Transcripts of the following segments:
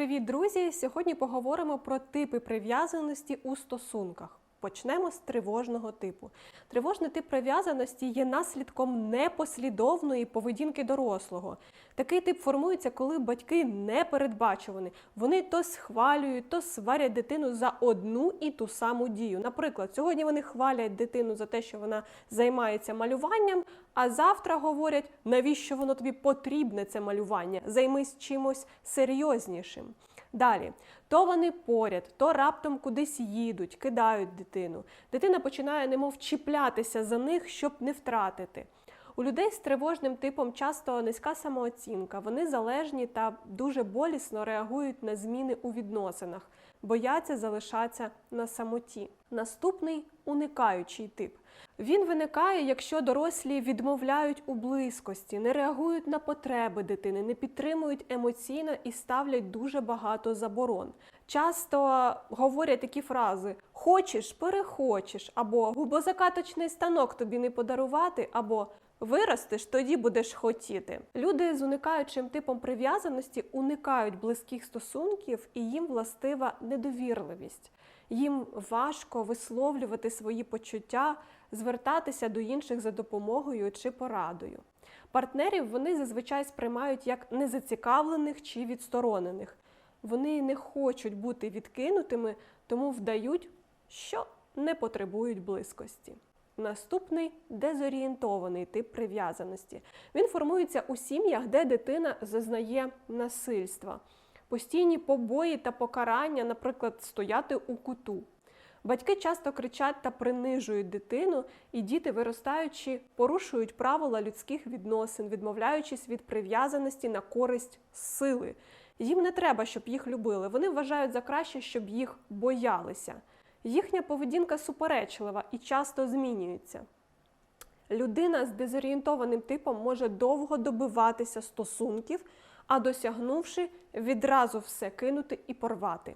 Привіт, друзі! Сьогодні поговоримо про типи прив'язаності у стосунках. Почнемо з тривожного типу. Тривожний тип прив'язаності є наслідком непослідовної поведінки дорослого. Такий тип формується, коли батьки не передбачувані. Вони то схвалюють, то сварять дитину за одну і ту саму дію. Наприклад, сьогодні вони хвалять дитину за те, що вона займається малюванням, а завтра говорять, навіщо воно тобі потрібне це малювання? Займись чимось серйознішим. Далі, то вони поряд, то раптом кудись їдуть, кидають дитину. Дитина починає немов чіплятися за них, щоб не втратити. У людей з тривожним типом часто низька самооцінка. Вони залежні та дуже болісно реагують на зміни у відносинах, бояться залишатися на самоті. Наступний уникаючий тип. Він виникає, якщо дорослі відмовляють у близькості, не реагують на потреби дитини, не підтримують емоційно і ставлять дуже багато заборон. Часто говорять такі фрази: хочеш, перехочеш, або губозакаточний станок тобі не подарувати, або Виростеш, тоді будеш хотіти. Люди з уникаючим типом прив'язаності уникають близьких стосунків і їм властива недовірливість. Їм важко висловлювати свої почуття, звертатися до інших за допомогою чи порадою. Партнерів вони зазвичай сприймають як незацікавлених чи відсторонених. Вони не хочуть бути відкинутими, тому вдають, що не потребують близькості. Наступний дезорієнтований тип прив'язаності. Він формується у сім'ях, де дитина зазнає насильства, постійні побої та покарання, наприклад, стояти у куту. Батьки часто кричать та принижують дитину, і діти, виростаючи, порушують правила людських відносин, відмовляючись від прив'язаності на користь сили. Їм не треба, щоб їх любили. Вони вважають за краще, щоб їх боялися. Їхня поведінка суперечлива і часто змінюється. Людина з дезорієнтованим типом може довго добиватися стосунків, а досягнувши, відразу все кинути і порвати.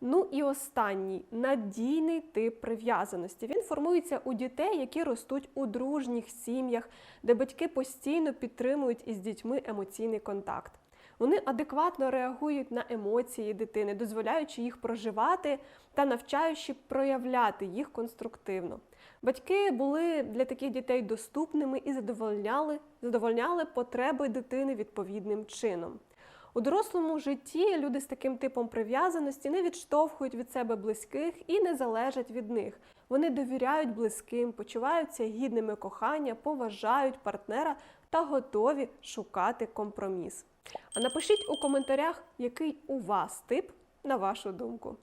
Ну і останній надійний тип прив'язаності. Він формується у дітей, які ростуть у дружніх сім'ях, де батьки постійно підтримують із дітьми емоційний контакт. Вони адекватно реагують на емоції дитини, дозволяючи їх проживати та навчаючи проявляти їх конструктивно. Батьки були для таких дітей доступними і задовольняли, задовольняли потреби дитини відповідним чином. У дорослому житті люди з таким типом прив'язаності не відштовхують від себе близьких і не залежать від них. Вони довіряють близьким, почуваються гідними кохання, поважають партнера та готові шукати компроміс. А напишіть у коментарях, який у вас тип, на вашу думку.